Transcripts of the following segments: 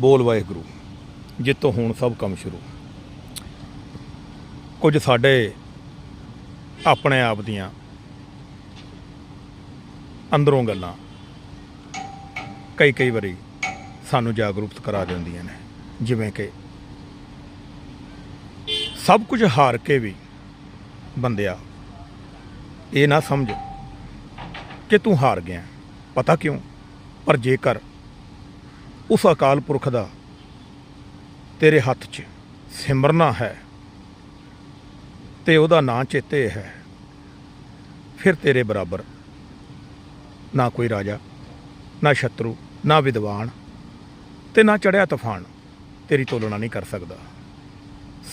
ਬੋਲ ਵਾਹਿਗੁਰੂ, ਜਿੱਤੋਂ ਹੁਣ ਸਭ ਕੰਮ ਸ਼ੁਰੂ। ਕੁਝ ਸਾਡੇ ਆਪਣੇ ਆਪ ਦੀਆਂ ਅੰਦਰੋਂ ਗੱਲਾਂ ਕਈ ਕਈ ਵਾਰੀ ਸਾਨੂੰ ਜਾਗਰੂਕਤ ਕਰਾ ਦਿੰਦੀਆਂ ਨੇ, ਜਿਵੇਂ ਕਿ ਸਭ ਕੁਝ ਹਾਰ ਕੇ ਵੀ ਬੰਦਿਆ, ਇਹ ਨਾ ਸਮਝ ਕਿ ਤੂੰ ਹਾਰ ਗਿਆ, ਪਤਾ ਕਿਉਂ? ਪਰ ਜੇਕਰ ਉਸ ਅਕਾਲ ਪੁਰਖ ਦਾ ਤੇਰੇ ਹੱਥ 'ਚ ਸਿਮਰਨਾ ਹੈ ਤੇ ਉਹਦਾ ਨਾਂ ਚੇਤੇ ਹੈ। ਫਿਰ ਤੇਰੇ ਬਰਾਬਰ ਨਾ ਕੋਈ ਰਾਜਾ, ਨਾ ਸ਼ਤਰੂ, ਨਾ ਵਿਦਵਾਨ ਤੇ ਨਾ ਚੜਿਆ ਤੂਫਾਨ ਤੇਰੀ ਤੋਲਣਾ ਨਹੀਂ ਕਰ ਸਕਦਾ।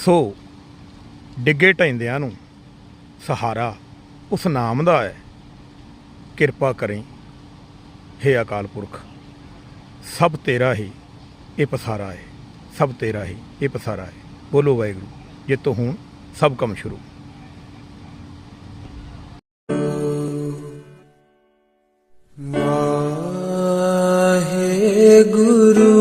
ਸੋ ਡਿੱਗੇ ਢੈਂਦਿਆਂ ਨੂੰ ਸਹਾਰਾ ਉਸ ਨਾਮ ਦਾ ਹੈ। ਕਿਰਪਾ ਕਰੇ, ਹੇ ਅਕਾਲ ਪੁਰਖ। ਸਭ ਤੇਰਾ ਹੀ ਇਹ ਪਸਾਰਾ ਹੈ। ਸਭ ਤੇਰਾ ਹੀ ਇਹ ਪਸਾਰਾ ਹੈ। ਬੋਲੋ ਵਾਹਿਗੁਰੂ ਜਿੱਤੋਂ ਹੁਣ ਸਭ ਕੰਮ ਸ਼ੁਰੂ। ਵਾਹਿਗੁਰੂ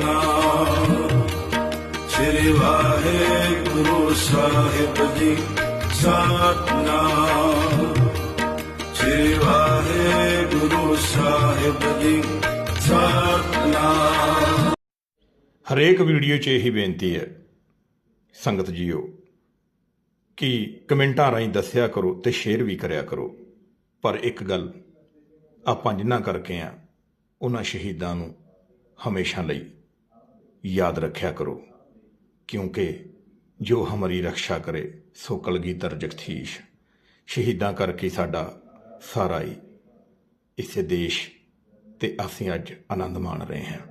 ਸਤਨਾਮ ਸ੍ਰੀ ਵਾਹਿਗੁਰੂ ਸਾਹਿਬ ਜੀ, ਸਤਨਾਮ। ਸ੍ਰੀ ਵਾਹਿਗੁਰੂ ਸਾਹਿਬ ਜੀ, ਸਤਨਾਮ। ਹਰੇਕ ਵੀਡੀਓ 'ਚ ਇਹੀ ਬੇਨਤੀ ਹੈ, ਸੰਗਤ ਜੀਓ, ਕਿ ਕਮੈਂਟਾਂ ਰਾਹੀਂ ਦੱਸਿਆ ਕਰੋ ਤੇ ਸ਼ੇਅਰ ਵੀ ਕਰਿਆ ਕਰੋ। ਪਰ ਇੱਕ ਗੱਲ ਆਪਾਂ ਜਿੰਨਾ ਕਰਕੇ ਆ, ਉਹਨਾਂ ਸ਼ਹੀਦਾਂ ਨੂੰ ਹਮੇਸ਼ਾ ਲਈ ਯਾਦ ਰੱਖਿਆ ਕਰੋ, ਕਿਉਂਕਿ ਜੋ ਹਮਾਰੀ ਰੱਖਿਆ ਕਰੇ, ਸੋ ਕਲਗੀਧਰ ਜਗਥੀਸ਼ ਸ਼ਹੀਦਾਂ ਕਰਕੇ ਸਾਡਾ ਸਾਰਾ ਹੀ ਇਸੇ ਦੇਸ਼ ਤੇ ਅਸੀਂ ਅੱਜ ਆਨੰਦ ਮਾਣ ਰਹੇ ਹਾਂ।